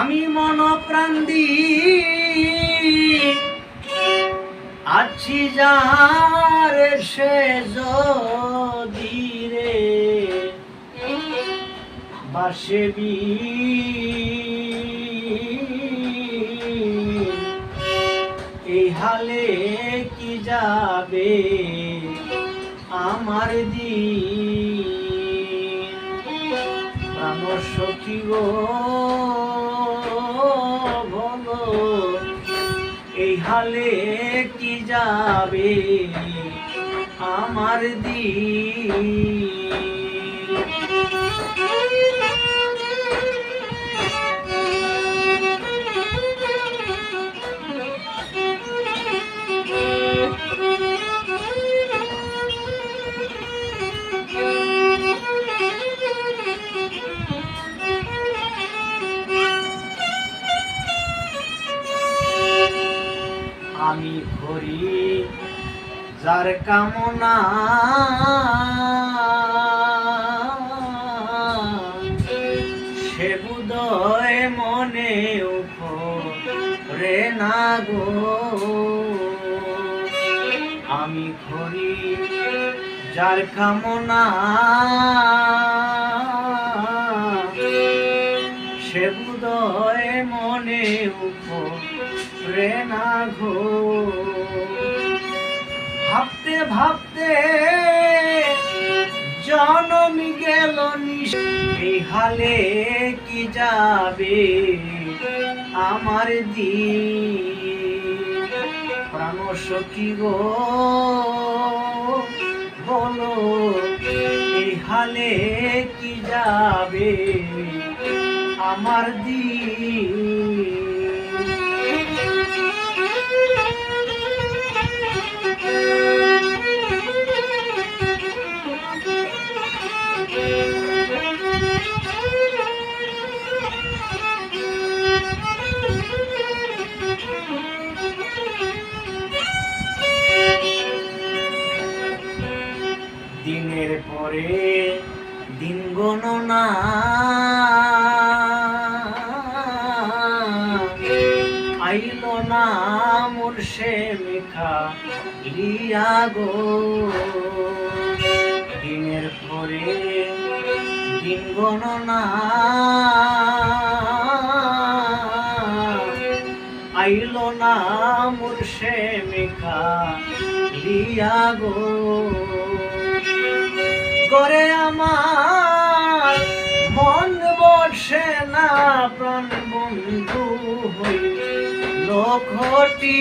আমি মন প্রাণ আছি যার সে যদি রে। বাসবি এই হালে কি যাবে আমার দিন? প্রাণ সখী গো। হালে কি যাবে? আমার দিন আমি করি যার কামনা। সে বুদয় মনে রে না গো। আমি করি যার কামনা। সে বুদয় মনে উপরে না ঘো ভাবতে ভাবতে জনম গেল নিশ এই হালে কি যাবে আমার দিন? প্রাণ গো, বলো, এই হালে কি যাবে? আমার দিন। দিনের পরে দিন গণনা মুর্শে মেখা লিয়া গো। দিনের পরে দিন গণনা। আইল না মুর্শে মেখা লিয়া গো। করে আমার মন বসে না প্রাণ বন্ধু হই লক্ষটি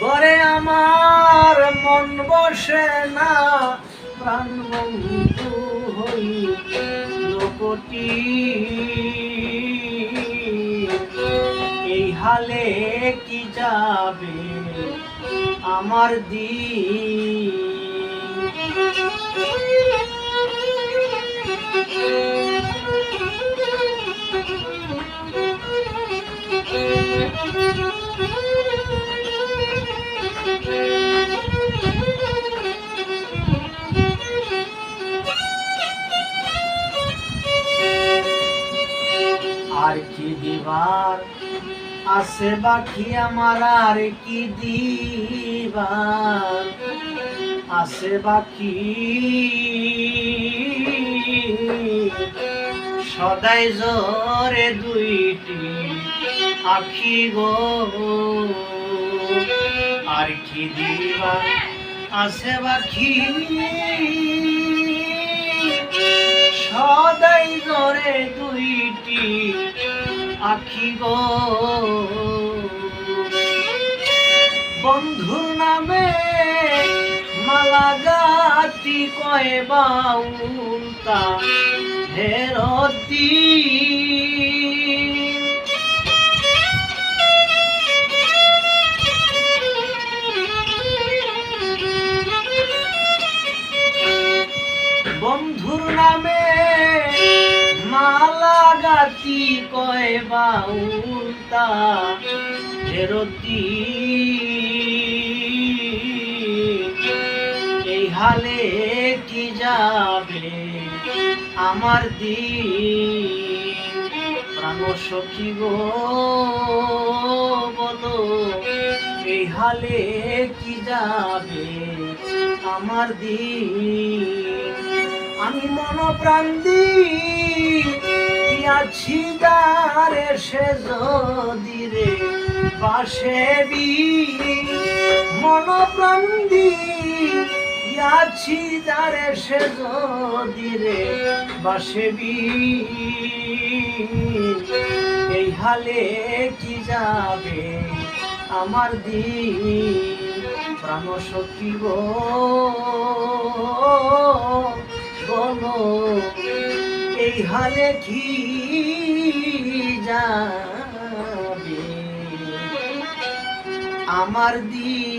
করে আমার মন বসে না, প্রাণ বন্ধু হই লোকটি। এই হালে কি যাবে? আমার দিন আর আছে বাকি আমার আর কি দিবার আছে বাকি সদাই জরে দুইটি আখি গো। আর কি দিবার আছে বাকি সদাই জরে দুইটি আখি গো নামে মালা গাতি কয়ে বাউলতা হেরতি। গাতি কয় বাউলতা দিন এই হালে কি যাবে আমার দিন? প্রাণ সখী গো, বলো, এই হালে কি যাবে আমার দিন? আমি মন প্রাণ দিয়াছি দারে সে যদি রে বাসেবি মন প্রাণ দিয়াছি দারে সে যদি রে বাসেবি এই হালে কি যাবে আমার দিন? প্রাণ সখী গো বলো হালে কি যাবে? আমার দিন